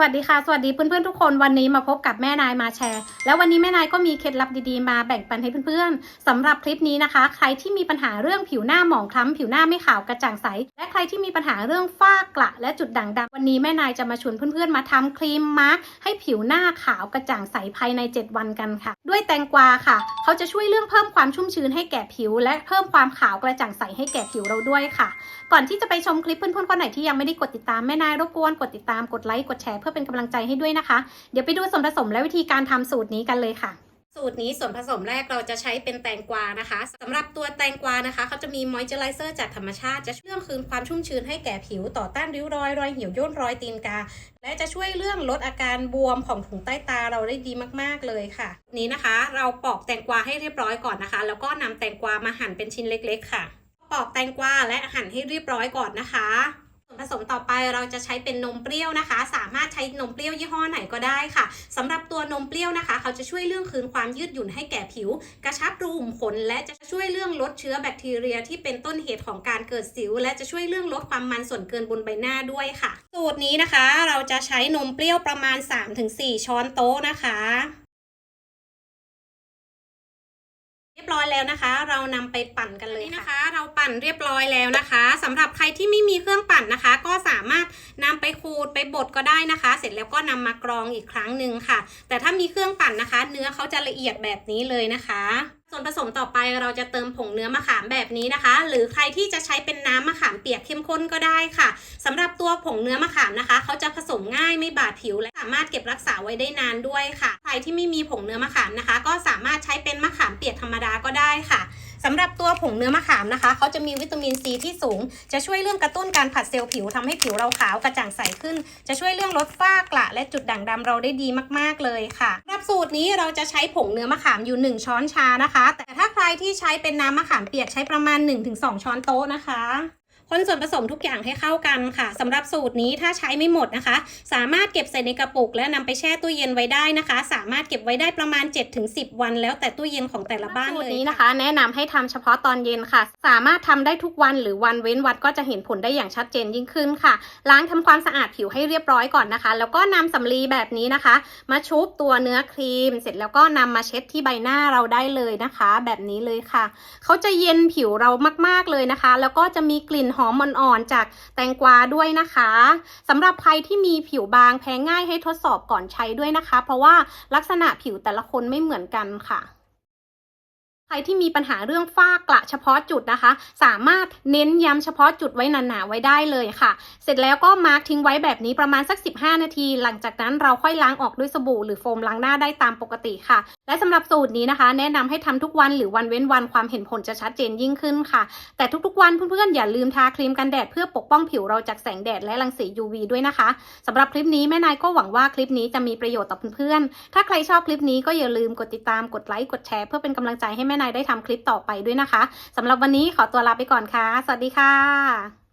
สวัสดีค่ะ สวัสดีเพื่อนๆทุกคนวันนี้มาพบกับแม่นายมาแชร์ แล้ววันนี้แม่นายก็มีเคล็ดลับดีๆมาแบ่งปันให้เพื่อนๆสำหรับคลิปนี้นะคะ ใครที่มีปัญหาเรื่องผิวหน้าหมองคล้ำผิวหน้าไม่ขาวกระจ่างใส และใครที่มีปัญหาเรื่องฝ้ากระและจุดด่างดำวันนี้แม่นายจะมาชวนเพื่อนๆมาทำครีมมาร์กให้ผิวหน้าขาวกระจ่างใสภายใน 7 วันกันค่ะ ด้วยแตงกวาค่ะ เขาจะช่วยเรื่องเพิ่มความชุ่มชื้นให้แก่ผิว และเพิ่มความขาวกระจ่างใสให้แก่ผิวเราด้วยค่ะ ก่อนที่จะไปชมคลิปเพื่อนๆคนไหนที่ยังไม่ได้กดติดตามแม่นายรบกวนกดติดตามกดไลค์กดแชร์พื่อเป็นกำลังใจให้ด้วยนะคะ เดี๋ยวไปดูส่วนผสมและวิธีการทำสูตรนี้กันเลยค่ะสูตรนี้ส่วนผสมแรกเราจะใช้เป็นแตงกวานะคะสำหรับตัวแตงกวานะคะเขาจะมีมอยเจอไรเซอร์จากธรรมชาติ จะช่วยเรื่องคืนความชุ่มชื้นให้แก่ผิวต่อต้านริ้วรอย รอยเหี่ยวย่นรอยตีนกา และจะช่วยเรื่องลดอาการบวมของถุงใต้ตาเราได้ดีมากๆเลยค่ะ นี้นะคะ เราปอกแตงกวาให้เรียบร้อยก่อนนะคะ แล้วก็นำแตงกวามาหั่นเป็นชิ้นเล็ก ๆ ค่ะ ปอกแตงกวาและหั่นให้เรียบร้อยก่อนนะคะ ผสมต่อไปเราจะใช้เป็นนมเปรี้ยวนะคะ สามารถใช้นมเปรี้ยวยี่ห้อไหนก็ได้ค่ะสำหรับตัวนมเปรี้ยวนะคะ เขาจะช่วยเรื่องคืนความยืดหยุ่นให้แก่ผิว กระชับรูขุมขนและจะช่วยเรื่องลดเชื้อแบคทีเรีย ที่เป็นต้นเหตุของการเกิดสิว และจะช่วยเรื่องลดความมันส่วนเกินบนใบหน้าด้วยค่ะ สูตรนี้นะคะ เราจะใช้นมเปรี้ยวประมาณ 3-4 ช้อนโต๊ะนะคะ รียบร้อยแล้วนะคะ เรานำไปปั่นกันเลยนะคะ เราปั่นเรียบร้อยแล้วนะคะสำหรับใครที่ไม่มีเครื่องปั่นนะคะ ก็สามารถนำไปขูดไปบดก็ได้นะคะ เสร็จแล้วก็นำมากรองอีกครั้งหนึ่งค่ะ แต่ถ้ามีเครื่องปั่นนะคะ เนื้อเขาจะละเอียดแบบนี้เลยนะคะส่วนผสมต่อไปเราจะเติมผงเนื้อมะขามแบบนี้นะคะ หรือใครที่จะใช้เป็นน้ำมะขามเปียกเข้มข้นก็ได้ค่ะสำหรับตัวผงเนื้อมะขามนะคะเขาจะผสมง่ายไม่บาดผิวและสามารถเก็บรักษาไว้ได้นานด้วยค่ะ ใครที่ไม่มีผงเนื้อมะขามนะคะ ก็สามารถใช้เป็นมะขาม เปียกธรรมดาก็ได้ค่ะสำหรับตัวผงเนื้อมะขามนะคะเขาจะมีวิตามินซีที่สูง จะช่วยเรื่องกระตุ้นการผัดเซลล์ผิวทำให้ผิวเราขาวกระจ่างใสขึ้น จะช่วยเรื่องลดฝ้ากระและจุดด่างดำเราได้ดีมากๆเลยค่ะสำหรับสูตรนี้เราจะใช้ผงเนื้อมะขามอยู่ 1 ช้อนชานะคะ แต่ถ้าใครที่ใช้เป็นน้ำมะขามเปียกใช้ประมาณ 1-2 ช้อนโต๊ะนะคะ คนส่วนผสมทุกอย่างให้เข้ากันค่ะสำหรับสูตรนี้ถ้าใช้ไม่หมดนะคะ สามารถเก็บใส่ในกระปุก และนำไปแช่ตู้เย็นไว้ได้นะคะ สามารถเก็บไว้ได้ประมาณ 7-10 วัน แล้วแต่ตู้เย็นของแต่ละบ้านเลยสูตรนี้นะคะ แนะนำให้ทำเฉพาะตอนเย็นค่ะ สามารถทำได้ทุกวันหรือวันเว้นวันก็จะเห็นผลได้อย่างชัดเจนยิ่งขึ้นค่ะ ล้างทำความสะอาดผิวให้เรียบร้อยก่อนนะคะ แล้วก็นำสำลีแบบนี้นะคะ มาชุบตัวเนื้อครีม เสร็จแล้วก็นำมาเช็ดที่ใบหน้าเราได้เลยนะคะ แบบนี้เลยค่ะ เขาจะเย็นผิวเรามาก ๆเลยนะคะ แล้วก็จะมีกลิ่นหหอมอ่อนๆจากแตงกวาด้วยนะคะสำหรับใครที่มีผิวบางแพ้ง่ายให้ทดสอบก่อนใช้ด้วยนะคะ เพราะว่าลักษณะผิวแต่ละคนไม่เหมือนกันค่ะ ใครที่มีปัญหาเรื่องฝ้ากระเฉพาะจุดนะคะ สามารถเน้นย้ำเฉพาะจุดไว้หนาๆไว้ได้เลยค่ะ เสร็จแล้วก็มาร์กทิ้งไว้แบบนี้ประมาณสัก 15 นาที หลังจากนั้นเราค่อยล้างออกด้วยสบู่หรือโฟมล้างหน้าได้ตามปกติค่ะ และสำหรับสูตรนี้นะคะ แนะนำให้ทำทุกวันหรือวันเว้นวันความเห็นผลจะชัดเจนยิ่งขึ้นค่ะ แต่ทุกๆวันเพื่อนๆอย่าลืมทาครีมกันแดดเพื่อปกป้องผิวเราจากแสงแดดและรังสี UV ด้วยนะคะสำหรับคลิปนี้แม่นายก็หวังว่าคลิปนี้จะมีประโยชน์ต่อเพื่อนๆถ้าใครชอบคลิปนี้ก็อย่าลืมกดติดตามกดไลค์กดแชร์เพื่อเป็นกำลังใจให้แม่นายได้ทำคลิปต่อไปด้วยนะคะสำหรับวันนี้ขอตัวลาไปก่อนค่ะ สวัสดีค่ะ